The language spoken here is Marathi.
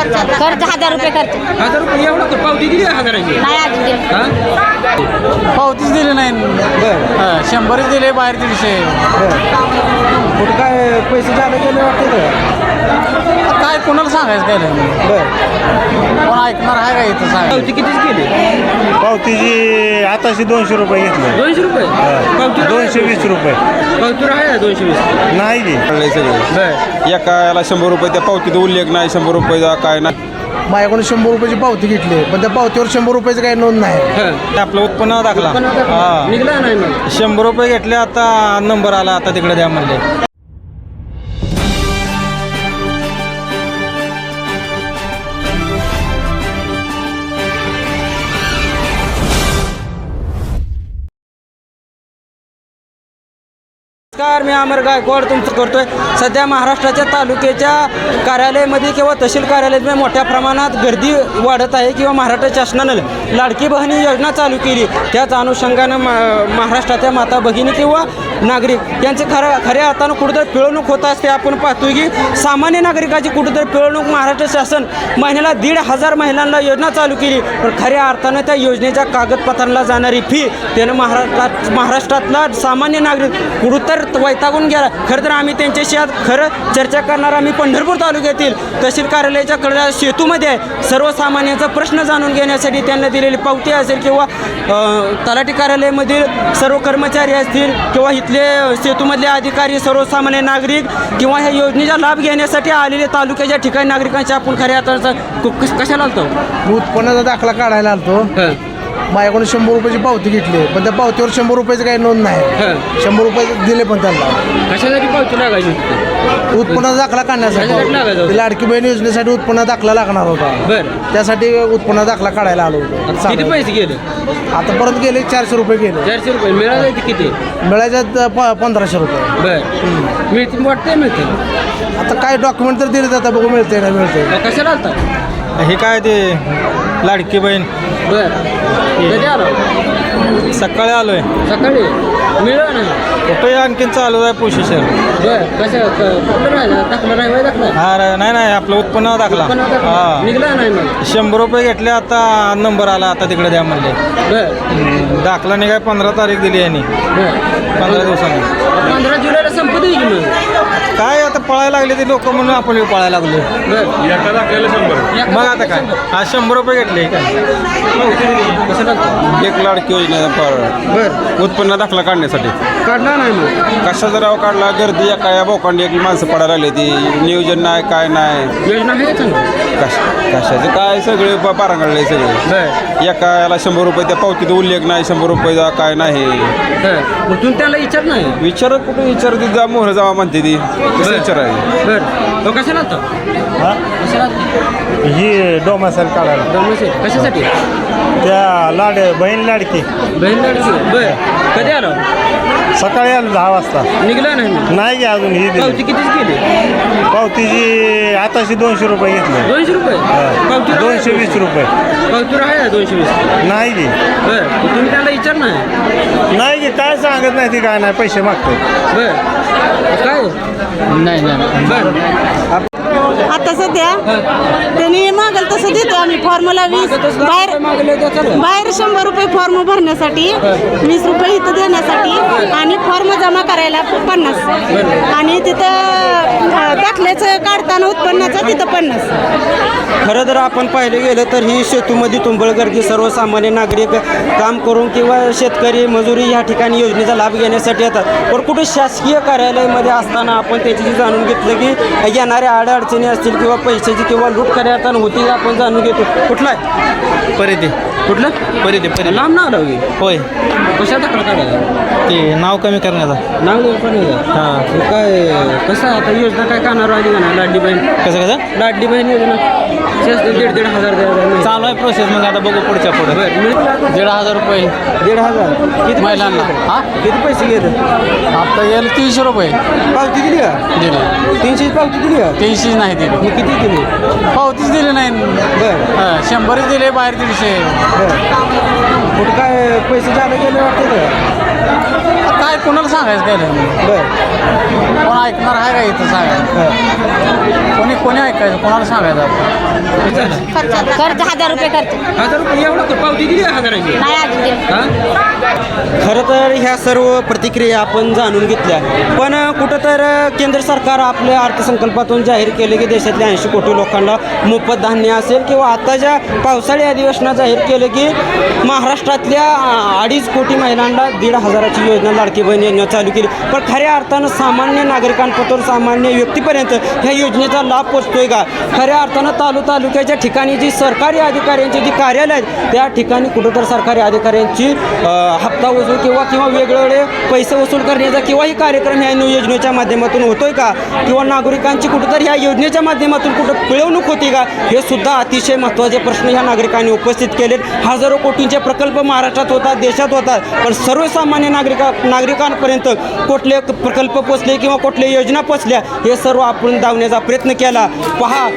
खर्च खर्च हजार रुपये खर्च. हजार रुपये एवढं पावती दिली का हजाराची. नाही अजून दिलं. हा? पावतीच दिली नाही. बर. हा, शंभरच दिले बाहेर दीडशे. कुठं काय पैसे जादा गेले वाटते का? काय कोणाला सांगायचं काय नाही बर. कोण ऐकणार आहे का इथं सांगायचं? पावती कितीच गेली पावतीची आताशी दोनशे रुपये घेतले. दोनशे रुपये? पावती दोनशे वीस रुपये. पावती आहे दोनशे वीस? नाही की बर. एका याला शंभर रुपये त्या पावतीचा उल्लेख नाही शंभर रुपयाचा काय नाही माझ्याकडून शंभर रुपयाची पावती घेतली पण त्या पावतीवर शंभर रुपयाचं काही नोंद नाही. आपलं उत्पन्न दाखला. पण आता हा. निघला नाही मग. शंभर रुपये घेतले आता नंबर आला आता तिकडे द्या म्हणले. नमस्कार मी अमर गायकवाड तुमचं करतोय. सध्या महाराष्ट्राच्या तालुक्याच्या कार्यालयामध्ये किंवा तहसील कार्यालयामध्ये मोठ्या प्रमाणात गर्दी वाढत आहे किंवा महाराष्ट्र शासनानं लाडकी बहिणी योजना चालू केली. त्याच अनुषंगानं मा महाराष्ट्राच्या माता भगिनी किंवा नागरिक यांचे खऱ्या खऱ्या अर्थानं कुठंतरी पिळवणूक होत असते. आपण पाहतोय की सामान्य नागरिकाची कुठंतरी पिळवणूक महाराष्ट्र शासन महिन्याला दीड हजार महिलांना योजना चालू केली. पण खऱ्या अर्थानं त्या योजनेच्या कागदपत्रांना जाणारी फी त्यानं महाराष्ट्रात महाराष्ट्रातला सामान्य नागरिक कुठंतर वैतागून गेला. खरं तर आम्ही त्यांच्याशी आज खरं चर्चा करणार आम्ही पंढरपूर तालुक्यातील तहसील कार्यालयाच्या कडल्या सेतूमध्ये सर्वसामान्यांचा प्रश्न जाणून घेण्यासाठी त्यांना दिलेली पावती असेल किंवा तलाठी कार्यालयामधील सर्व कर्मचारी असतील किंवा इथले सेतूमधले अधिकारी सर्वसामान्य नागरिक किंवा ह्या योजनेचा लाभ घेण्यासाठी आलेले तालुक्याच्या ठिकाणी नागरिकांची आपण खऱ्या अर्थाचा कशाला आलतो? उत्पन्नाचा दाखला काढायला आलतो. माझ्याकडून शंभर रुपयाची पावती घेतली पण त्या पावतीवर शंभर रुपयाचं काही नोंद नाही. शंभर रुपये दिले पण त्यांना. कशासाठी पावती लागायची उत्पन्नाचा दाखला कशासाठी काढण्यासाठी होतं? लाडकी बहीण योजनेसाठी उत्पन्न दाखला लागणार होता. बरं. त्यासाठी उत्पन्न दाखला काढायला आलो होतो. किती. पैसे गेले? आता परत गेले चारशे रुपये गेले. चारशे रुपये. मिळाले ते किती? मिळायच्यात प- पंधराशे रुपये. बर. मिळतील वाटतंय मिळतील. आता काय डॉक्युमेंट तर दिले जातात बघू मिळते ना मिळते कशाला हे काय ते लाडकी बहीण? बर. कधी आलो? सकाळी आलोय. सकाळी? मिळलं नाही. कुठे आणखीन चालू आहे पोशिशन बर कसं क- कुठं राहिला? दाखला हा रे- नाही नाही आपलं उत्पन्न दाखला. पण आता हा. निघला नाही मग? शंभर रुपये घेतले आता नंबर आला आता तिकडे द्या म्हणले. बर. दाखला नाही काय पंधरा तारीख दिली यांनी. बर. पंधरा दिवसांनी. पंधरा जुलैला संपत येईल की मग. काय पळायला लागले ते लोक म्हणून आपण पळायला लागलो. बर एका दाखल्याला शंभर. मग आता काय? आज शंभर रुपये घेतले कसं एक लाडकी योजना बर. उत्पन्न दाखला काढण्यासाठी. काढला नाही मग? कशाचा राव काढला? गर्दी एका या बोकांडी एक माणसं पडायला लागली ती. नियोजन नाही काय नाही. योजना आहे चांगली कश कशाचं काय? सगळे पारांगडले सगळे. एका याला शंभर रुपये त्या पावतीचा उल्लेख नाही शंभर रुपयाचा काय नाही. तुम्ही त्याला विचार नाही? विचार कुठे? विचारते जा मोहर जावा म्हणते ती. कसं विचारायचं बर तो कशाला ही डोमासाईल काढायला. दोनशे कशासाठी? त्या लाड बहीण लाडकी. बहीण लाडकी बर. कधी आलो? सकाळी आलो दहा वाजता. निघला नाही नाही की अजून ही दिली. पावती कितीच गेली पावतीची आताशी दोनशे रुपये घेतले. दोनशे रुपये? पावती दोनशे वीस रुपये. पावती आहे दोनशे वीस? नाही की बर तुम्ही त्याला विचार नाही नाही की काय सांगत नाही ती काय नाही पैसे मागतो बर. काय नाही नाही. बर. आता सध्या त्यांनी मागल तसं देतो आम्ही फॉर्मला वीस. बाहेर बाहेर शंभर रुपये फॉर्म भरण्यासाठी वीस रुपये इथं देण्यासाठी आणि फॉर्म जमा करायला पन्नास. आणि तिथं दाखल्याचं काढताना उत्पन्नाचं तिथं पन्नास. खरं जर आपण पाहिले गेलं तर ही सेतूमध्ये तुंबळ गर्दी सर्वसामान्य नागरिक काम करून किंवा शेतकरी मजुरी ह्या ठिकाणी योजनेचा लाभ घेण्यासाठी येतात. पण कुठे शासकीय कार्यालयामध्ये असताना आपण त्याची जाणून घेतलं की येणाऱ्या अडचणी असतील किंवा पैशाची किंवा लूट अर्थानं होती आपण जाणून घेतो. कुठला आहे? परिधे. कुठलं? परिधे परिधे. लांब नाव लावली होय. कशा दाखला काढायला ते नाव कमी करण्याचा. नाव पण हां. काय कसं आता योजना काय कानावर आली का नाही लाडली बहीण कसं कसं? लाडली बहीण योजना. दीड दीड हजार चालू आहे प्रोसेस मग आता बघू पुढच्या पुढे. दीड हजार रुपये. दीड हजार. किती महिलांना. हा? किती पैसे घेतात? आता गेलं तीनशे रुपये. पावती दिली का? दिले. तीनशे पावती दिली का? तीनशेच नाही दिली. मग किती दिली? पावतीच दिली नाही. बरं. हा, शंभरच दिले बाहेर दीडशे. बरं. कुठं काय पैसे जादा गेले वाटते का? काय कोणाला सांगायचं काय बर. कोण ऐकणार आहे का इथं सांगायचं? कोणी कोणी ऐकायचं? कोणाला सांगायचं आपण? खर्च हजार रुपये खर्च. हजार रुपये एवढं पावती दिली आहे हजाराची. नाही अजून दिलं. खरं तर ह्या सर्व प्रतिक्रिया आपण जाणून घेतल्या. पण कुठं तर केंद्र सरकार आपल्या अर्थसंकल्पातून जाहीर केले की देशातल्या ऐंशी कोटी लोकांना मोफत धान्य असेल किंवा आता ज्या पावसाळी अधिवेशनात जाहीर केलं की महाराष्ट्रातल्या अं, अडीच कोटी महिलांना दीड हजाराची योजना लाडकी प्रतिबंध योजना चालू केली. पण खऱ्या अर्थानं सामान्य नागरिकांपासून सामान्य व्यक्तीपर्यंत ह्या योजनेचा लाभ पोचतोय का? खऱ्या अर्थानं तालु तालुक्याच्या ठिकाणी जी सरकारी अधिकाऱ्यांची जी कार्यालय आहेत त्या ठिकाणी कुठं तर सरकारी अधिकाऱ्यांची हप्ता वसूल किंवा किंवा वेगवेगळे पैसे वसूल करण्याचा किंवाही कार्यक्रम ह्या योजनेच्या माध्यमातून होतोय का? किंवा नागरिकांची कुठंतरी ह्या योजनेच्या माध्यमातून कुठं पिळवणूक होती का? हे सुद्धा अतिशय महत्त्वाचे प्रश्न ह्या नागरिकांनी उपस्थित केलेत. हजारो कोटींचे प्रकल्प महाराष्ट्रात होतात देशात होतात पण सर्वसामान्य नागरिका नागरिकांपर्यंत कुठले प्रकल्प पोचले किंवा कुठल्या योजना पोचल्या हे सर्व आपण दावण्याचा प्रयत्न केला. पहा.